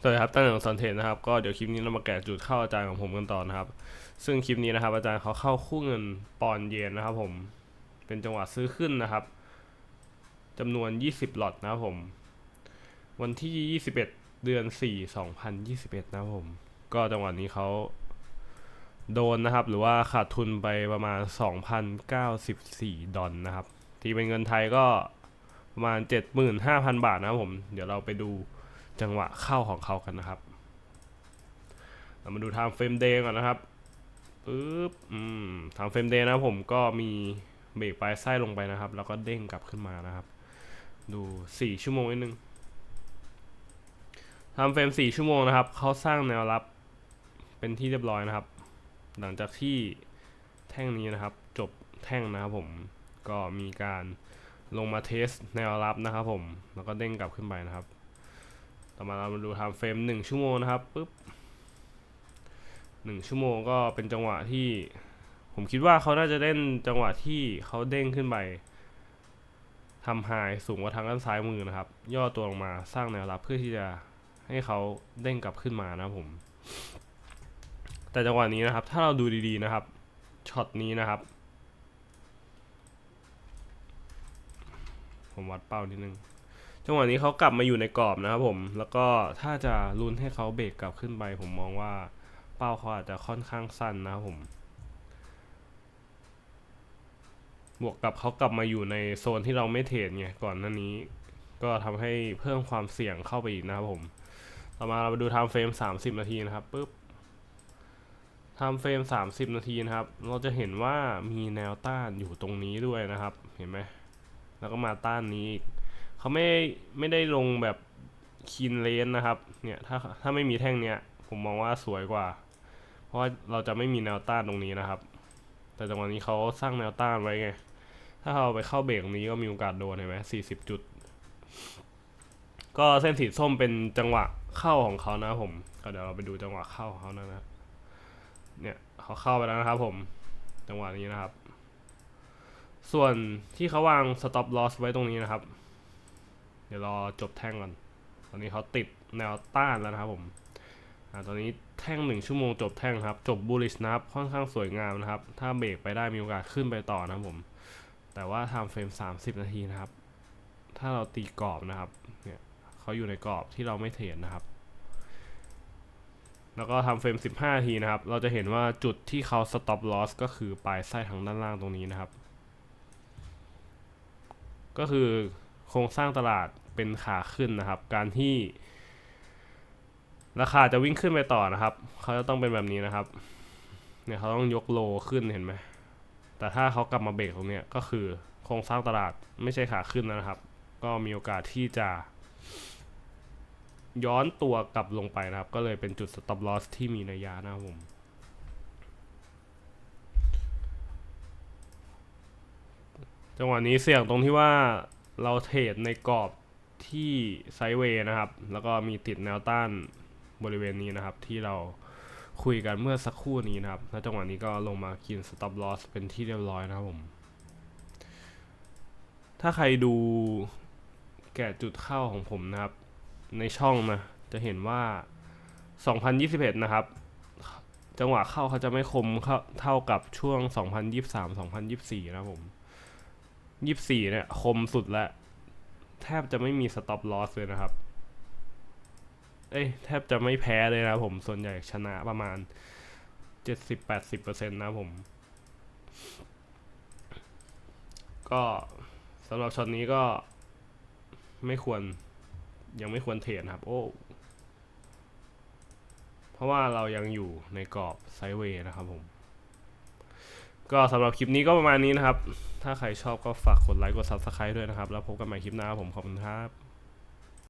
สวัสดีครับตั้งแต่งสอนเทนนะครับก็เดี๋ยวคลิปนี้เรามาแกะจุดเข้าอาจารย์ของผมกันต่อนะครับ ซึ่งคลิปนี้นะครับ อาจารย์เขาเข้าคู่เงินปอนเยนนะครับ ผมเป็นจังหวะซื้อขึ้นนะครับจำนวน 20 หลอตนะครับผม วันที่ 21 เดือน 4 2021 นะครับผม ก็จังหวะนี้เขาโดนนะครับ หรือว่าขาดทุนไปประมาณ 2,094 ดอลนะครับ ที่เป็นเงินไทยก็ประมาณ 75,000 บาทนะครับผม เดี๋ยวเราไปดู จังหวะเข้าของเขากันนะครับเรามาดูทางเฟรมเดย์ก่อนนะครับปึ๊บอืมทางเฟรมเดย์นะผมก็มีเบรกปลายไส้ลงไปนะครับ แล้วก็เด้งกลับขึ้นมานะครับ ดูสี่ชั่วโมงนิดนึงทำเฟรมสี่ชั่วโมงนะครับเขาสร้างแนวรับเป็นที่เรียบร้อยนะครับ หลังจากที่แท่งนี้นะครับ จบแท่งนะครับผมก็มีการลงมาเทสแนวรับนะครับผมแล้วก็เด้งกลับขึ้นไปนะครับ ต่อมาเรามาดูทม์เฟรมหนึ่งชั่วโมงนะครับปุ๊บหนึ่งชั่วโมงก็เป็นจังหวะที่ ผมคิดว่าเขาน่าจะเล่นจังหวะที่เขาเด้งขึ้นไปทำไฮสูงกว่าทางด้านซ้ายมือนะครับ ย่อตัวลงมาสร้างแนวรับเพื่อที่จะให้เขาเด้งกลับขึ้นมานะผม แต่จังหวะนี้นะครับ ถ้าเราดูดีๆนะครับช็อตนี้นะครับ ผมวัดเป้านิดนึง จังหวะนี้เขากลับมาอยู่ในกรอบนะครับผม แล้วก็ถ้าจะลุ้นให้เขาเบรกกลับขึ้นไป ผมมองว่าเป้าเขาอาจจะค่อนข้างสั้นนะครับผม บวกกับเขากลับมาอยู่ในโซนที่เราไม่เทรดไงก่อนหน้านี้ ก็ทำให้เพิ่มความเสี่ยงเข้าไปอีกนะครับผม ต่อมาเราไปดูไทม์เฟรม 30 นาทีนะครับปุ๊บไทม์เฟรม 30 นาทีนะครับ เราจะเห็นว่ามีแนวต้านอยู่ตรงนี้ด้วยนะครับ เห็นไหม แล้วก็มาต้านนี้อีก เขาไม่ไม่ได้ลงแบบคีนเลนนะครับ เนี่ยถ้าถ้าไม่มีแท่งเนี้ย ผมมองว่าสวยกว่า เพราะว่าเราจะไม่มีแนวต้านตรงนี้นะครับ แต่จังหวะนี้เขาสร้างแนวต้านไว้ไง ถ้าเราไปเข้าเบรกตรงนี้ก็มีโอกาสโดนเห็นไหมสี่สิบจุด ก็เส้นสีส้มเป็นจังหวะเข้าของเขานะผมก็เดี๋ยวเราไปดูจังหวะเข้าของเขานะครับเนี่ยเขาเข้าไปแล้วนะครับผม จังหวะนี้นะครับ ส่วนที่เขาวาง stop loss ไว้ตรงนี้นะครับ เดี๋ยวรอจบแท่งก่อน ตอนนี้เขาติดแนวต้านแล้วนะครับผมอตอนนี้แท่งหนึ่งชั่วโมงจบแท่งครับ จบ bullish นะครับ ค่อนข้างสวยงามนะครับ ถ้าเบรกไปได้มีโอกาสขึ้นไปต่อนะครับผม แต่ว่า time frame 30 นาทีนะครับ ถ้าเราตีกรอบนะครับ เนี่ยเขาอยู่ในกรอบที่เราไม่เทรดนะครับ แล้วก็ทำเฟรม 15 นาทีนะครับ เราจะเห็นว่าจุดที่เขา stop loss ก็คือปลายไส้ทางด้านล่างตรงนี้นะครับ ก็คือ โครงสร้างตลาดเป็นขาขึ้นนะครับ การที่ ราคาจะวิ่งขึ้นไปต่อนะครับ เขาจะต้องเป็นแบบนี้นะครับ เนี่ยเขาต้องยกโลขึ้นเห็นไหมแต่ถ้าเขากลับมาเบรกตรงเนี้ยก็คือโครงสร้างตลาดไม่ใช่ขาขึ้นนะครับ ก็มีโอกาสที่จะ ย้อนตัวกลับลงไปนะครับ ก็เลยเป็นจุด stop loss ที่มีนัยยะนะครับผมจังหวะนี้เสี่ยงตรงที่ว่า เราเทรดในกรอบที่ไซด์เวย์นะครับ แล้วก็มีติดแนวต้านบริเวณนี้นะครับ ที่เราคุยกันเมื่อสักครู่นี้นะครับ แล้วจังหวะนี้ก็ลงมากิน stop loss เป็นที่เรียบร้อยนะครับผม ถ้าใครดูแกะจุดเข้าของผมนะครับ ในช่องนะจะเห็นว่า 2021 นะครับ จังหวะเข้าเขาจะไม่คมเข้าเท่ากับช่วง 2023-2024 นะครับผม ยี่สี่เนี่ย คมสุดแล้วแทบจะไม่มีสต็อปลอสเลยนะครับ เอ้ย แทบจะไม่แพ้เลยนะผม ส่วนใหญ่ชนะประมาณเจ็ดสิบแปดสิบเปอร์เซ็นต์นะผม ก็สำหรับช็อตนี้ก็ไม่ควรยังไม่ควรเทรดนครับ โอ้เพราะว่าเรายังอยู่ในกรอบไซด์เวย์นะครับผม ก็สำหรับคลิปนี้ก็ประมาณนี้นะครับ ถ้าใครชอบก็ฝากกดไลค์กด Subscribe ด้วยนะครับ แล้วพบกันใหม่คลิปหน้าครับผมขอบคุณครับ